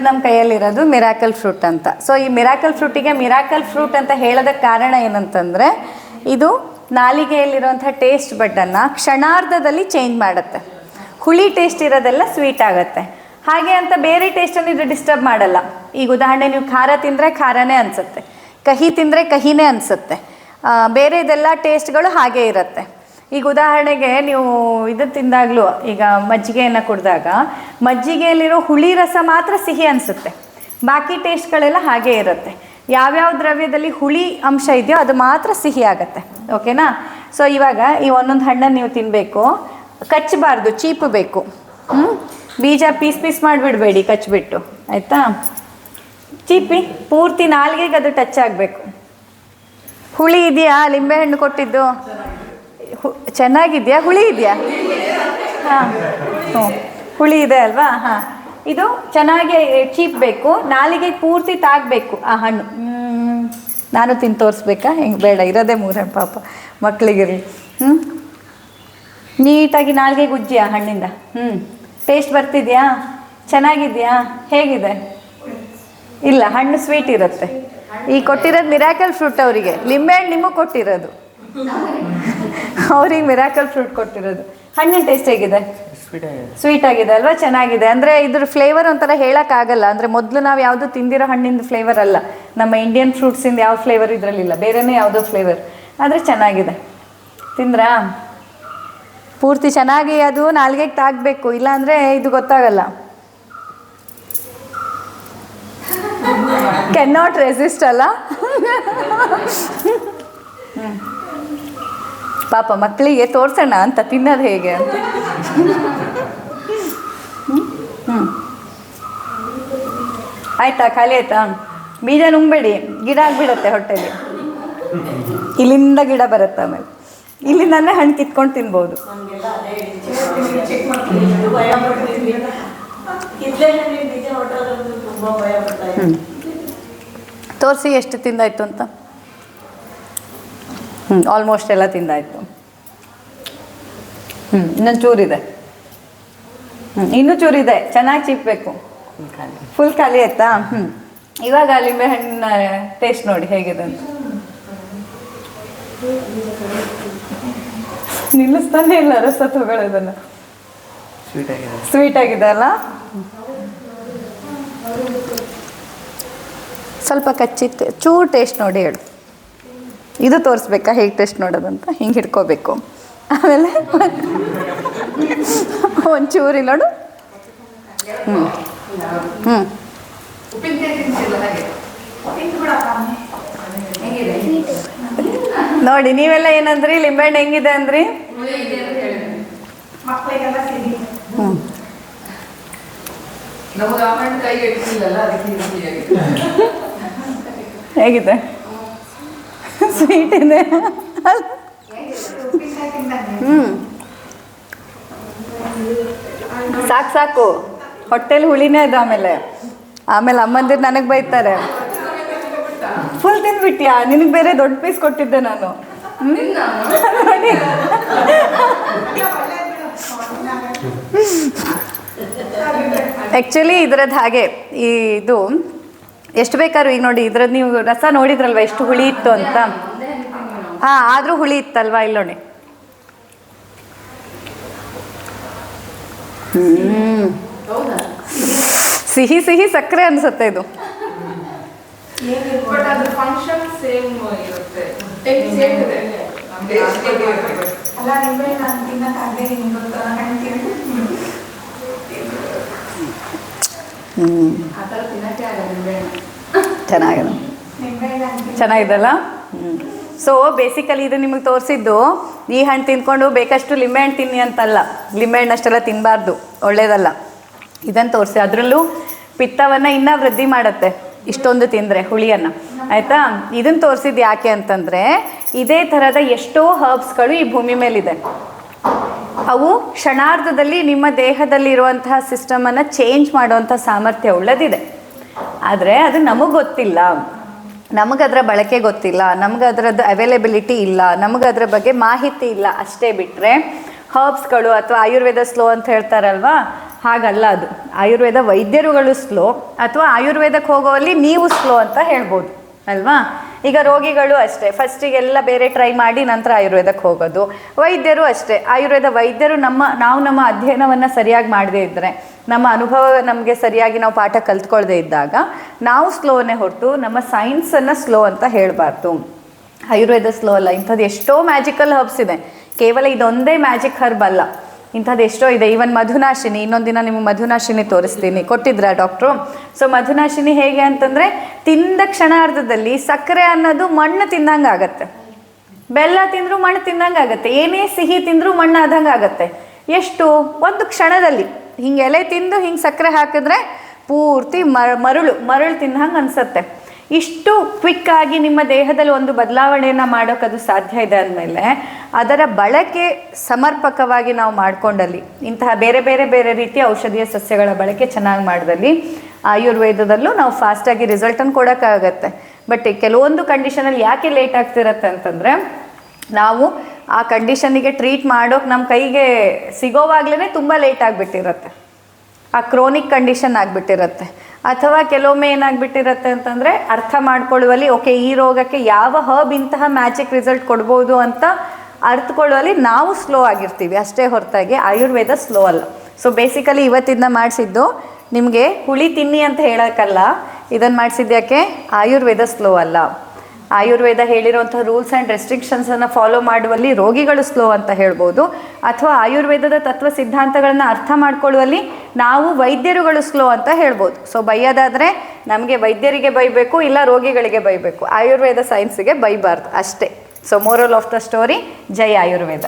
ನಮ್ಮ ಕೈಯಲ್ಲಿರೋದು miracle fruit ಅಂತ. ಸೊ ಈ ಮಿರಾಕಲ್ ಫ್ರೂಟಿಗೆ ಮಿರಾಕಲ್ ಫ್ರೂಟ್ ಅಂತ ಹೇಳೋದಕ್ಕೆ ಕಾರಣ ಏನಂತಂದರೆ, ಇದು ನಾಲಿಗೆಯಲ್ಲಿರುವಂಥ ಟೇಸ್ಟ್ ಬಡ್ಡನ್ನು ಕ್ಷಣಾರ್ಧದಲ್ಲಿ ಚೇಂಜ್ ಮಾಡುತ್ತೆ. ಹುಳಿ ಟೇಸ್ಟ್ ಇರೋದೆಲ್ಲ ಸ್ವೀಟ್ ಆಗುತ್ತೆ. ಹಾಗೆ ಅಂತ ಬೇರೆ ಟೇಸ್ಟನ್ನು ಇದು ಡಿಸ್ಟರ್ಬ್ ಮಾಡಲ್ಲ. ಈಗ ಉದಾಹರಣೆ, ನೀವು ಖಾರ ತಿಂದರೆ ಖಾರನೇ ಅನಿಸುತ್ತೆ. ಕಹಿ ತಿಂದರೆ ಕಹಿನೇ ಅನಿಸುತ್ತೆ. ಬೇರೆದೆಲ್ಲ ಟೇಸ್ಟ್ಗಳು ಹಾಗೆ ಇರುತ್ತೆ. ಈಗ ಉದಾಹರಣೆಗೆ ನೀವು ಇದು ತಿಂದಾಗಲೂ ಈಗ ಮಜ್ಜಿಗೆಯನ್ನು ಕುಡಿದಾಗ ಮಜ್ಜಿಗೆಯಲ್ಲಿರೋ ಹುಳಿ ರಸ ಮಾತ್ರ ಸಿಹಿ ಅನಿಸುತ್ತೆ. ಬಾಕಿ ಟೇಸ್ಟ್ಗಳೆಲ್ಲ ಹಾಗೇ ಇರುತ್ತೆ. ಯಾವ್ಯಾವ ದ್ರವ್ಯದಲ್ಲಿ ಹುಳಿ ಅಂಶ ಇದೆಯೋ ಅದು ಮಾತ್ರ ಸಿಹಿ ಆಗುತ್ತೆ. ಓಕೆನಾ ಸೊ ಇವಾಗ ಈ ಒಂದೊಂದು ಹಣ್ಣನ್ನು ನೀವು ತಿನ್ನಬೇಕು ಕಚ್ಚಬಾರ್ದು ಚೀಪಬೇಕು ಹ್ಞೂ ಬೀಜ ಪೀಸ್ ಪೀಸ್ ಮಾಡಿಬಿಡಬೇಡಿ ಕಚ್ಚಿಬಿಟ್ಟು ಆಯಿತಾ? ಚೀಪಿ, ಪೂರ್ತಿ ನಾಲ್ಗೆಗೆ ಅದು ಟಚ್ ಆಗಬೇಕು. ಹುಳಿ ಇದೆಯಾ ಲಿಂಬೆಹಣ್ಣು ಕೊಟ್ಟಿದ್ದು? ಹು- ಚೆನ್ನಾಗಿದೆಯಾ? ಹುಳಿ ಇದೆಯಾ? ಹಾಂ. ಹ್ಞೂ ಹುಳಿ ಇದೆ ಅಲ್ವಾ? ಹಾಂ. ಇದು ಚೆನ್ನಾಗಿ ಚೀಪ್ಬೇಕು ನಾಲಿಗೆ ಪೂರ್ತಿ ತಾಗಬೇಕು ಆ ಹಣ್ಣು. ನಾನು ತಿಂದು ತೋರಿಸ್ಬೇಕಾ? ಹೆಂಗೆ, ಬೇಡ, ಇರೋದೇ ಮೂರ ಪಾಪ ಮಕ್ಕಳಿಗಿರಲಿ ಹ್ಞೂ ನೀಟಾಗಿ ನಾಲ್ಗೆ ಗುಜ್ಜಿ ಆ ಹಣ್ಣಿಂದ. ಹ್ಞೂ ಟೇಸ್ಟ್ ಬರ್ತಿದೆಯಾ? ಚೆನ್ನಾಗಿದೆಯಾ? ಹೇಗಿದೆ? ಇಲ್ಲ, ಹಣ್ಣು ಸ್ವೀಟ್ ಇರುತ್ತೆ. ಈ ಕೊಟ್ಟಿರೋದು ಮಿರಾಕಲ್ ಫ್ರೂಟ್ ಅವರಿಗೆ. ಲಿಂಬೆಹಣ್ಣು ನಿಮಗೆ ಕೊಟ್ಟಿರೋದು. ಅವ್ರಿಗೆ ಮಿರಾಕಲ್ ಫ್ರೂಟ್ ಕೊಟ್ಟಿರೋದು. ಹಣ್ಣಿನ ಟೇಸ್ಟ್ ಹೇಗಿದೆ? ಸ್ವೀಟ್ ಆಗಿದೆ. ಅಲ್ವಾ? ಚೆನ್ನಾಗಿದೆ. ಅಂದರೆ ಇದ್ರ ಫ್ಲೇವರ್ ಒಂಥರ ಹೇಳೋಕ್ಕಾಗಲ್ಲ. ಅಂದರೆ ಮೊದಲು ನಾವು ಯಾವುದು ತಿಂದಿರೋ ಹಣ್ಣಿನ ಫ್ಲೇವರ್ ಅಲ್ಲ. ನಮ್ಮ ಇಂಡಿಯನ್ ಫ್ರೂಟ್ಸಿಂದ ಯಾವ ಫ್ಲೇವರ್ ಇದರಲ್ಲಿಲ್ಲ. ಬೇರೆನೇ ಯಾವುದೋ ಫ್ಲೇವರ್ ಆದರೆ ಚೆನ್ನಾಗಿದೆ. ತಿಂದ್ರಾ? ಪೂರ್ತಿ ಚೆನ್ನಾಗಿ ಅದು ನಾಲ್ಗೆಗೆ ತಾಗಬೇಕು. ಇಲ್ಲಾಂದರೆ ಇದು ಗೊತ್ತಾಗಲ್ಲ. ಕೆನ್ ನಾಟ್ ರೆಸಿಸ್ಟ್ ಅಲ್ಲ. ಪಾಪ ಮಕ್ಕಳಿಗೆ ತೋರ್ಸೋಣ ಅಂತ ತಿನ್ನೋದು ಹೇಗೆ ಅಂತ. ಹ್ಮ್? ಆಯ್ತಾ, ಖಾಲಿ ಆಯ್ತಾ? ಬೀಜ ನುಂಗ್ಬೇಡಿ ಗಿಡ ಆಗ್ಬಿಡತ್ತೆ ಹೊಟ್ಟೆಲಿ. ಇಲ್ಲಿಂದ ಗಿಡ ಬರುತ್ತೆ ಆಮೇಲೆ. ಇಲ್ಲಿಂದಾನೆ ಹಣ್ಣು ಕಿತ್ಕೊಂಡು ತಿನ್ಬೋದು. ತೋರಿಸಿ ಎಷ್ಟು ತಿಂದಾಯ್ತು ಅಂತ. ಹ್ಞೂ ಆಲ್ಮೋಸ್ಟ್ ಎಲ್ಲ ತಿಂದಾಯ್ತು. ಹ್ಞೂ ಇನ್ನೊಂದು ಚೂರಿದೆ. ಹ್ಞೂ ಇನ್ನೂ ಚೂರಿದೆ ಚೆನ್ನಾಗಿ ಚಿಪ್ಪಬೇಕು ಫುಲ್ ಖಾಲಿ. ಆಯ್ತಾ? ಹ್ಞೂ ಇವಾಗ ಲಿಂಬೆ ಹಣ್ಣಿನ ಟೇಸ್ಟ್ ನೋಡಿ ಹೇಗಿದೆ ಅಂತ. ನಿಲ್ಲಿಸ್ತಾನೆ ಇಲ್ಲ ರಸ ತಗೊಳ್ಳೋದನ್ನು ಸ್ವೀಟ್ ಆಗಿದೆ. ಸ್ವೀಟ್ ಆಗಿದೆ ಅಲ್ಲ? ಸ್ವಲ್ಪ ಕಚ್ಚಿತ್ತು ಚೂರು ಟೇಸ್ಟ್ ನೋಡಿ ಹೇಳು. ಇದು ತೋರಿಸ್ಬೇಕಾ? ಹೇಗೆ ಟೆಸ್ಟ್ ನೋಡೋದಂತ? ಹಿಂಗೆ ಹಿಡ್ಕೋಬೇಕು. ಆಮೇಲೆ ಒಂಚೂರು ಇಲ್ಲ ನೋಡು. ಹ್ಞೂ ಹ್ಞೂ ನೋಡಿ ನೀವೆಲ್ಲ ಏನಂದ್ರಿ? ಲಿಂಬೆಹಣ್ಣು ಹೆಂಗಿದೆ ಅಂದ್ರಿ? ಹ್ಞೂ ಹೇಗಿದೆ? ಸ್ವೀಟ್ ಇದೆ ಹ್ಞೂ ಸಾಕು ಸಾಕು. ಹೊಟ್ಟೆಲಿ ಹುಳಿನೇ ಇದೆ ಆಮೇಲೆ. ಆಮೇಲೆ ಅಮ್ಮಂದಿರು ನನಗೆ ಬೈತಾರೆ. ಫುಲ್ ತಿಂದ್ಬಿಟ್ಟಿಯಾ ನಿನಗೆ ಬೇರೆ ದೊಡ್ಡ ಪೀಸ್ ಕೊಟ್ಟಿದ್ದೆ ನಾನು. ನೋಡಿ. ಆ್ಯಕ್ಚುಲಿ ಇದ್ರದ್ದು ಹಾಗೆ. ಈ ಇದು ಎಷ್ಟು ಬೇಕಾದ್ರೂ ಈಗ ನೋಡಿ ಇದ್ರದ್ದು ನೀವು ರಸ ನೋಡಿದ್ರಲ್ವ ಎಷ್ಟು ಹುಳಿ ಇತ್ತು ಅಂತ? ಹಾಂ ಆದರೂ ಹುಳಿ ಇತ್ತಲ್ವಾ ಇಲ್ಲೋಣೆ? ಹ್ಮ್. ಸಿಹಿ ಸಿಹಿ ಸಕ್ಕರೆ ಅನ್ಸುತ್ತೆ ಇದು. ಚೆನ್ನಾಗಿದೆ. ಚೆನ್ನಾಗಿದಲ್ಲ ಹ್ಞೂ ಸೊ ಬೇಸಿಕಲಿ ಇದು ನಿಮಗೆ ತೋರಿಸಿದ್ದು, ಈ ಹಣ್ಣು ತಿಂದ್ಕೊಂಡು ಬೇಕಷ್ಟು ಲಿಂಬೆಹಣ್ಣು ತಿನ್ನಿ ಅಂತಲ್ಲ. ಲಿಂಬೆಹಣ್ಣು ಅಷ್ಟೆಲ್ಲ ತಿನ್ನಬಾರ್ದು ಒಳ್ಳೇದಲ್ಲ. ಇದನ್ನು ತೋರಿಸಿ, ಅದರಲ್ಲೂ ಪಿತ್ತವನ್ನು ಇನ್ನೂ ವೃದ್ಧಿ ಮಾಡುತ್ತೆ, ಇಷ್ಟೊಂದು ತಿಂದರೆ ಹುಳಿಯನ್ನು. ಆಯಿತಾ? ಇದನ್ನು ತೋರಿಸಿದ್ದು ಯಾಕೆ ಅಂತಂದರೆ, ಇದೇ ಥರದ ಎಷ್ಟೋ ಹರ್ಬ್ಸ್ಗಳು ಈ ಭೂಮಿ ಮೇಲಿದೆ. ಅವು ಕ್ಷಣಾರ್ಧದಲ್ಲಿ ನಿಮ್ಮ ದೇಹದಲ್ಲಿರುವಂತಹ ಸಿಸ್ಟಮನ್ನು ಚೇಂಜ್ ಮಾಡುವಂಥ ಸಾಮರ್ಥ್ಯ ಉಳ್ಳದಿದೆ. ಆದರೆ ಅದು ನಮಗೆ ಗೊತ್ತಿಲ್ಲ. ನಮಗದರ ಬಳಕೆ ಗೊತ್ತಿಲ್ಲ ನಮ್ಗೆ ಅದರದ್ದು ಅವೈಲೇಬಿಲಿಟಿ ಇಲ್ಲ ನಮ್ಗೆ ಅದರ ಬಗ್ಗೆ ಮಾಹಿತಿ ಇಲ್ಲ ಅಷ್ಟೇ ಬಿಟ್ಟರೆ ಹರ್ಬ್ಸ್ಗಳು ಅಥವಾ ಆಯುರ್ವೇದ ಸ್ಲೋ ಅಂತ ಹೇಳ್ತಾರಲ್ವಾ? ಹಾಗಲ್ಲ ಅದು. ಆಯುರ್ವೇದ ವೈದ್ಯರುಗಳು ಸ್ಲೋ ಅಥವಾ ಆಯುರ್ವೇದಕ್ಕೆ ಹೋಗೋಲ್ಲಿ ನೀವು ಸ್ಲೋ ಅಂತ ಹೇಳ್ಬೋದು, ಅಲ್ವಾ? ಈಗ ರೋಗಿಗಳು ಅಷ್ಟೇ. ಫಸ್ಟಿಗೆಲ್ಲ ಬೇರೆ ಟ್ರೈ ಮಾಡಿ ನಂತರ ಆಯುರ್ವೇದಕ್ಕೆ ಹೋಗೋದು. ವೈದ್ಯರು ಅಷ್ಟೇ. ಆಯುರ್ವೇದ ವೈದ್ಯರು ನಮ್ಮ, ನಾವು ನಮ್ಮ ಅಧ್ಯಯನವನ್ನು ಸರಿಯಾಗಿ ಮಾಡದೇ ಇದ್ದರೆ ನಮ್ಮ ಅನುಭವ ನಮಗೆ ಸರಿಯಾಗಿ ನಾವು ಪಾಠ ಕಲ್ತ್ಕೊಳ್ದೇ ಇದ್ದಾಗ, ನಾವು ಸ್ಲೋನೇ ಹೊರತು ನಮ್ಮ ಸೈನ್ಸನ್ನು ಸ್ಲೋ ಅಂತ ಹೇಳಬಾರ್ದು. ಆಯುರ್ವೇದ ಸ್ಲೋ ಅಲ್ಲ. ಇಂಥದ್ದು ಎಷ್ಟೋ ಮ್ಯಾಜಿಕಲ್ ಹರ್ಬ್ಸ್ ಇದೆ. ಕೇವಲ ಇದೊಂದೇ ಮ್ಯಾಜಿಕ್ ಹರ್ಬ್ ಅಲ್ಲ. ಇಂಥದ್ದು ಎಷ್ಟೋ ಇದೆ. ಈವನ್ ಮಧುನಾಶಿನಿ, ಇನ್ನೊಂದು ದಿನ ನಿಮಗೆ ಮಧುನಾಶಿನಿ ತೋರಿಸ್ತೀನಿ. ಕೊಟ್ಟಿದ್ರಾ ಡಾಕ್ಟ್ರು ಸೊ ಮಧುನಾಶಿನಿ ಹೇಗೆ ಅಂತಂದರೆ, ತಿಂದ ಕ್ಷಣಾರ್ಧದಲ್ಲಿ ಸಕ್ಕರೆ ಅನ್ನೋದು ಮಣ್ಣು ತಿಂದಂಗೆ ಆಗತ್ತೆ. ಬೆಲ್ಲ ತಿಂದರೂ ಮಣ್ಣು ತಿಂದಂಗೆ ಆಗತ್ತೆ. ಏನೇ ಸಿಹಿ ತಿಂದರೂ ಮಣ್ಣು ಆದಂಗೆ ಆಗತ್ತೆ. ಎಷ್ಟು? ಒಂದು ಕ್ಷಣದಲ್ಲಿ. ಹಿಂಗೆ ಎಲೆ ತಿಂದು ಹಿಂಗೆ ಸಕ್ಕರೆ ಹಾಕಿದ್ರೆ ಪೂರ್ತಿ ಮರಳು ಮರಳು ತಿಂದಂಗೆ ಅನ್ಸತ್ತೆ. ಇಷ್ಟು ಕ್ವಿಕ್ ಆಗಿ ನಿಮ್ಮ ದೇಹದಲ್ಲಿ ಒಂದು ಬದಲಾವಣೆಯನ್ನು ಮಾಡೋಕ್ಕದು ಸಾಧ್ಯ ಇದೆ ಅಂದಮೇಲೆ ಅದರ ಬಳಕೆ ಸಮರ್ಪಕವಾಗಿ ನಾವು ಮಾಡ್ಕೊಂಡಲ್ಲಿ, ಇಂತಹ ಬೇರೆ ಬೇರೆ ಬೇರೆ ರೀತಿಯ ಔಷಧೀಯ ಸಸ್ಯಗಳ ಬಳಕೆ ಚೆನ್ನಾಗಿ ಮಾಡಿದಲ್ಲಿ, ಆಯುರ್ವೇದದಲ್ಲೂ ನಾವು ಫಾಸ್ಟಾಗಿ ರಿಸಲ್ಟನ್ನು ಕೊಡೋಕ್ಕಾಗತ್ತೆ. ಬಟ್ ಕೆಲವೊಂದು ಕಂಡೀಷನಲ್ಲಿ ಯಾಕೆ ಲೇಟ್ ಆಗ್ತಿರತ್ತೆ ಅಂತಂದರೆ, ನಾವು ಆ ಕಂಡೀಷನಿಗೆ ಟ್ರೀಟ್ ಮಾಡೋಕೆ ನಮ್ಮ ಕೈಗೆ ಸಿಗೋವಾಗ್ಲೇ ತುಂಬ ಲೇಟ್ ಆಗಿಬಿಟ್ಟಿರತ್ತೆ. ಆ ಕ್ರೋನಿಕ್ ಕಂಡೀಷನ್ ಆಗಿಬಿಟ್ಟಿರತ್ತೆ. ಅಥವಾ ಕೆಲವೊಮ್ಮೆ ಏನಾಗ್ಬಿಟ್ಟಿರತ್ತೆ ಅಂತಂದರೆ ಅರ್ಥ ಮಾಡ್ಕೊಳ್ಳುವಲ್ಲಿ ಓಕೆ ಈ ರೋಗಕ್ಕೆ ಯಾವ ಹಬ್ ಇಂತಹ ಮ್ಯಾಜಿಕ್ ರಿಸಲ್ಟ್ ಕೊಡ್ಬೋದು ಅಂತ ಅರ್ಥಕೊಳ್ಳುವಲ್ಲಿ ನಾವು ಸ್ಲೋ ಆಗಿರ್ತೀವಿ. ಅಷ್ಟೇ ಹೊರತಾಗಿ ಆಯುರ್ವೇದ ಸ್ಲೋ ಅಲ್ಲ. ಸೊ ಬೇಸಿಕಲಿ ಇವತ್ತಿಂದ ಮಾಡಿಸಿದ್ದು ನಿಮಗೆ ಹುಳಿ ತಿನ್ನಿ ಅಂತ ಹೇಳೋಕ್ಕಲ್ಲ. ಇದನ್ನು ಮಾಡಿಸಿದ್ಯಾಕೆ? ಆಯುರ್ವೇದ ಸ್ಲೋ ಅಲ್ಲ. ಆಯುರ್ವೇದ ಹೇಳಿರುವಂಥ ರೂಲ್ಸ್ ಆ್ಯಂಡ್ ರೆಸ್ಟ್ರಿಕ್ಷನ್ಸನ್ನು ಫಾಲೋ ಮಾಡುವಲ್ಲಿ ರೋಗಿಗಳು ಸ್ಲೋ ಅಂತ ಹೇಳ್ಬೋದು. ಅಥವಾ ಆಯುರ್ವೇದದ ತತ್ವ ಸಿದ್ಧಾಂತಗಳನ್ನು ಅರ್ಥ ಮಾಡ್ಕೊಳ್ಳುವಲ್ಲಿ ನಾವು ವೈದ್ಯರುಗಳು ಸ್ಲೋ ಅಂತ ಹೇಳ್ಬೋದು. ಸೊ ಬೈಯೋದಾದರೆ ನಮಗೆ ವೈದ್ಯರಿಗೆ ಬೈಬೇಕು, ಇಲ್ಲ ರೋಗಿಗಳಿಗೆ ಬೈಬೇಕು. ಆಯುರ್ವೇದ ಸೈನ್ಸಿಗೆ ಬೈಬಾರ್ದು ಅಷ್ಟೇ. So moral of the story Jai Ayurveda.